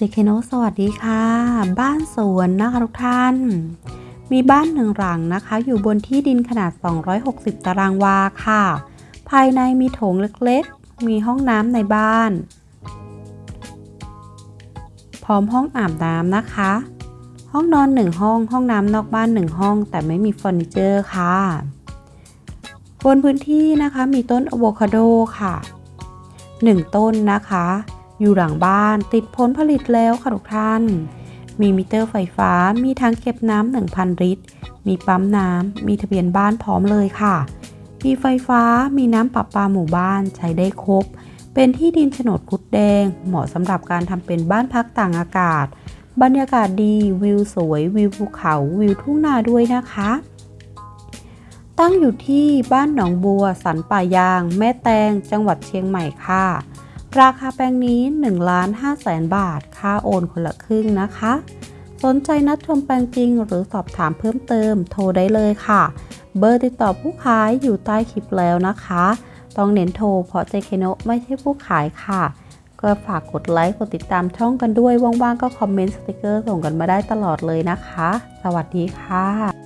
เจเคโนสวัสดีค่ะ บ้านสวนนะคะทุกท่าน มีบ้านหนึ่งหลังนะคะ อยู่บนที่ดินขนาด 260 ตารางวาค่ะ ภายในมีโถงเล็กๆ มีห้องน้ำในบ้าน พร้อมห้องอาบน้ำนะคะ ห้องนอนหนึ่งห้อง ห้องน้ำนอกบ้านหนึ่งห้อง แต่ไม่มีเฟอร์นิเจอร์ค่ะ บนพื้นที่นะคะมีต้นอะโวคาโดค่ะ 1 ต้นนะคะ อยู่หลังบ้านติดผลผลิตแล้วค่ะทุกท่าน มีมิเตอร์ไฟฟ้า มีทางเก็บน้ำ1,000 ลิตร มีปั๊มน้ำ มีทะเบียนบ้านพร้อมเลยค่ะ มีไฟฟ้า มีน้ำประปาหมู่บ้านใช้ได้ครบ เป็นที่ดินโฉนดพุดแดง เหมาะสำหรับการทำเป็นบ้านพักต่างอากาศ บรรยากาศดีวิวสวยวิวภูเขาวิวทุ่งนาด้วยนะคะตั้งอยู่ที่บ้านหนองบัว สันป่ายาง แม่แตง จังหวัดเชียงใหม่ค่ะ ราคาแปลงนี้1ล้าน5แสนบาท ค่าโอนคนละครึ่งนะคะ สนใจนัดชมแปลงจริง หรือสอบถามเพิ่มเติมโทรได้เลยค่ะ เบอร์ติดต่อผู้ขายอยู่ใต้คลิปแล้วนะคะ ต้องเน้นโทรเพราะเจเคโนไม่ใช่ผู้ขายค่ะ ก็ฝากกดไลค์กดติดตามช่องกันด้วยว่างๆก็คอมเมนต์สติกเกอร์ส่งกันมาได้ตลอดเลยนะคะ สวัสดีค่ะ